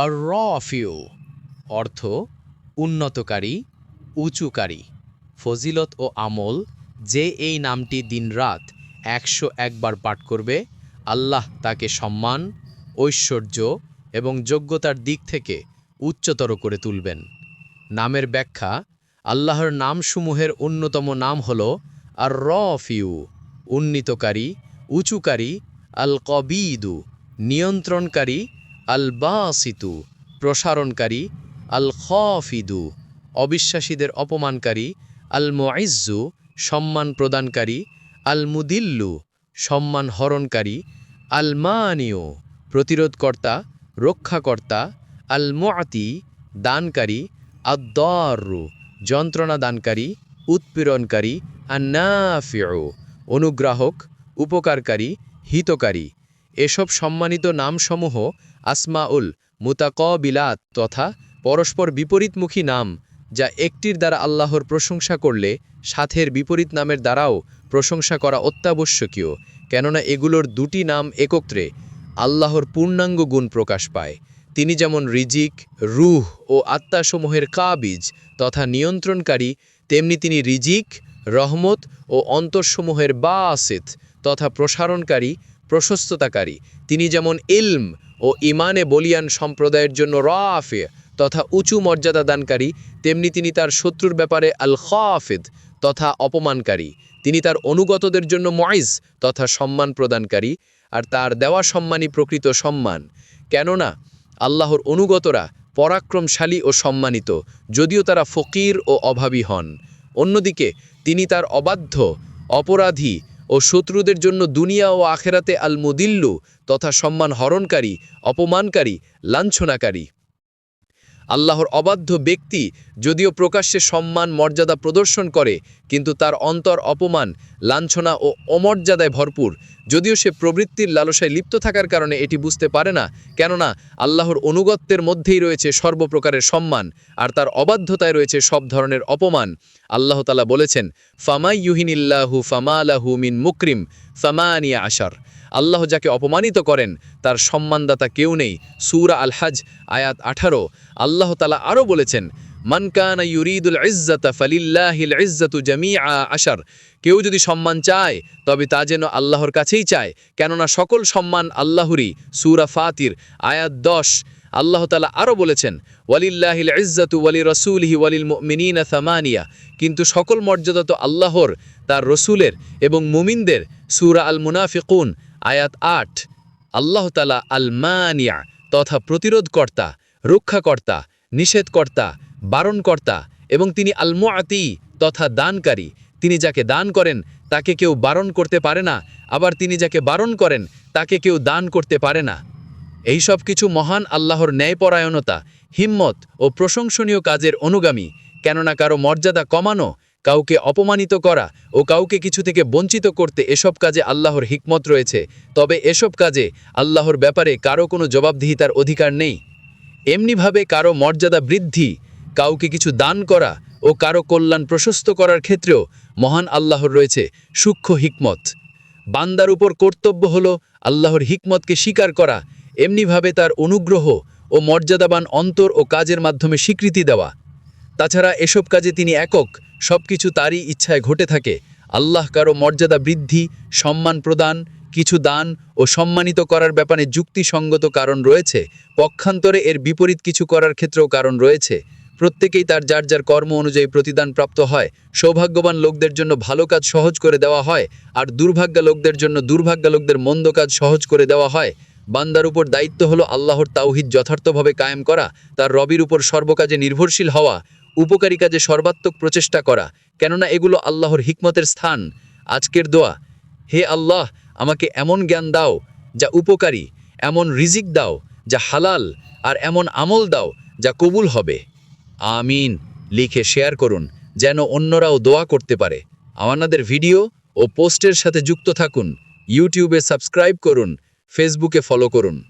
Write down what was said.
আর রফিউ অর্থ উন্নতকারী, উঁচুকারী, ফজিলত ও আমল যে এই নামটি দিনরাত একশো একবার পাঠ করবে, আল্লাহ তাকে সম্মান, ঐশ্বর্য এবং যোগ্যতার দিক থেকে উচ্চতর করে তুলবেন। নামের ব্যাখ্যা, আল্লাহর নামসমূহের অন্যতম নাম হল আর র রফিউ উন্নীতকারী, উঁচুকারী আল কবিদু নিয়ন্ত্রণকারী আল বাসিতু প্রসারণকারী আল খফিদু অবিশ্বাসীদের অপমানকারী আল মুইজ্জু সম্মান প্রদানকারী আল মুদিল্লু সম্মান হরণকারী আল মানিও প্রতিরোধকর্তা, রক্ষাকর্তা আল মুআতি দানকারী, আদ্দারু যন্ত্রণা দানকারী উৎপীড়নকারী, আন্নাফিউ, অনুগ্রাহক, উপকারকারী, হিতকারী। এসব সম্মানিত নামসমূহ আসমাউল, মুতাকবিলাত তথা পরস্পর বিপরীতমুখী নাম, যা একটির দ্বারা আল্লাহর প্রশংসা করলে সাথের বিপরীত নামের দ্বারাও প্রশংসা করা অত্যাবশ্যকীয়, কেননা এগুলোর দুটি নাম একত্রে আল্লাহর পূর্ণাঙ্গ গুণ প্রকাশ পায়। তিনি যেমন রিজিক, রুহ ও আত্মাসমূহের কাবিজ তথা নিয়ন্ত্রণকারী, তেমনি তিনি রিজিক, রহমত ও অন্তরসমূহের বাসিত তথা প্রসারণকারী, প্রশস্ততাকারী। তিনি যেমন ইলম ও ইমানে বলিয়ান সম্প্রদায়ের জন্য রাফে তথা উঁচু মর্যাদা দানকারী, তেমনি তিনি তার শত্রুর ব্যাপারে আল খাফিদ তথা অপমানকারী। তিনি তার অনুগতদের জন্য ময়েজ তথা সম্মান প্রদানকারী আর তার দেওয়া সম্মানই প্রকৃত সম্মান। কেননা, আল্লাহর অনুগতরা পরাক্রমশালী ও সম্মানিত, যদিও তারা ফকির ও অভাবী হন। অন্যদিকে, তিনি তার অবাধ্য, অপরাধী ও শত্রুদের জন্য দুনিয়া ও আখেরাতে আল মুদিল্লু তথা সম্মান হরণকারী, অপমানকারী, লাঞ্ছনাকারী। আল্লাহর অবাধ্য ব্যক্তি যদিও প্রকাশ্যে সম্মান, মর্যাদা প্রদর্শন করে, কিন্তু তার অন্তর অপমান, লাঞ্ছনা ও অমর্যাদায় ভরপুর। যদিও সে প্রবৃত্তির লালসায় লিপ্ত থাকার কারণে এটি বুঝতে পারে না, কেননা আল্লাহর অনুগত্যের মধ্যেই রয়েছে সর্বপ্রকারের সম্মান, আর তার অবাধ্যতায় রয়েছে সব ধরনের অপমান। আল্লাহ তালা বলেছেন, ফামাই ইউহিনিল্লাহু ফামালাহু মিন মুকরিম ফামানিয়া আশার। আল্লাহ যাকে অপমানিত করেন, তার সম্মানদাতা কেউ নেই। সুরা আল হাজ আয়াত আঠারো। আল্লাহ তালা আরও বলেছেন মানকানা ইউরিদুল ইজ্জাতা ফালিল্লাহিল ইজ্জাতু জামিআ আশার। কেউ যদি সম্মান চায়, তবে তা যেন আল্লাহর কাছেই চায়। কেননা সকল সম্মান আল্লাহরই। সুরা ফাতির, আয়াত দশ। আল্লাহ তালা আরও বলেছেন ওয়ালিল্লাহিল ইজ্জাতু ওয়ালি রসুলহি ওয়ালিল মিনীনা থামানিয়া কিন্তু সকল মর্যাদা তো আল্লাহর, তার রসুলের এবং মুমিনদের। সুরা আল মুনাফিকুন আয়াত আট। আল্লাহ তালা আল মানিয়া তথা প্রতিরোধকর্তা, রক্ষাকর্তা, নিষেধকর্তা বারণকর্তা এবং তিনি আল মুআতি তথা দানকারী। তিনি যাকে দান করেন, তাকে কেউ বারণ করতে পারে না। আবার তিনি যাকে বারণ করেন, তাকে কেউ দান করতে পারে না। এই সব কিছু মহান আল্লাহর ন্যায়পরায়ণতা, হিম্মত ও প্রশংসনীয় কাজের অনুগামী। কেননা কারও মর্যাদা কমানো, কাউকে অপমানিত করা ও কাউকে কিছু থেকে বঞ্চিত করতে এসব কাজে আল্লাহর হিকমত রয়েছে। তবে এসব কাজে আল্লাহর ব্যাপারে কারও কোনো জবাবদিহিতার অধিকার নেই। এমনিভাবে কারও মর্যাদা বৃদ্ধি কাউকে কিছু দান করা ও কারও কল্যাণ প্রশস্ত করার ক্ষেত্রেও মহান আল্লাহর রয়েছে সূক্ষ্ম হিকমত। বান্দার উপর কর্তব্য হল আল্লাহর হিকমতকে স্বীকার করা, এমনিভাবে তার অনুগ্রহ ও মর্যাদাবান অন্তর ও কাজের মাধ্যমে স্বীকৃতি দেওয়া। তাছাড়া এসব কাজে তিনি একক সব কিছু তারই ইচ্ছায় ঘটে থাকে। আল্লাহ কারও মর্যাদা বৃদ্ধি, সম্মান প্রদান, কিছু দান ও সম্মানিত করার ব্যাপারে যুক্তিসঙ্গত কারণ রয়েছে, পক্ষান্তরে এর বিপরীত কিছু করার ক্ষেত্রেও কারণ রয়েছে। প্রত্যেকেই তার যার যার কর্ম অনুযায়ী প্রতিদান প্রাপ্ত হয়। সৌভাগ্যবান লোকদের জন্য ভালো কাজ সহজ করে দেওয়া হয় আর দুর্ভাগ্য লোকদের জন্য দুর্ভাগ্য লোকদের মন্দ কাজ সহজ করে দেওয়া হয়। বান্দার উপর দায়িত্ব হলো আল্লাহর তাওহিদ যথার্থভাবে কায়েম করা, তার রবির উপর সর্বকাজে নির্ভরশীল হওয়া, উপকারী কাজে সর্বাত্মক প্রচেষ্টা করা, কেননা এগুলো আল্লাহর হিকমতের স্থান। আজকের দোয়া, হে আল্লাহ, আমাকে এমন জ্ঞান দাও যা উপকারী, এমন রিজিক দাও যা হালাল আর এমন আমল দাও যা কবুল হবে। আমিন, লিখে শেয়ার করুন, যেন অন্যরাও দোয়া করতে পারে। আমাদের ভিডিও ও পোস্টের সাথে যুক্ত থাকুন। ইউটিউবে সাবস্ক্রাইব করুন, ফেসবুকে ফলো করুন।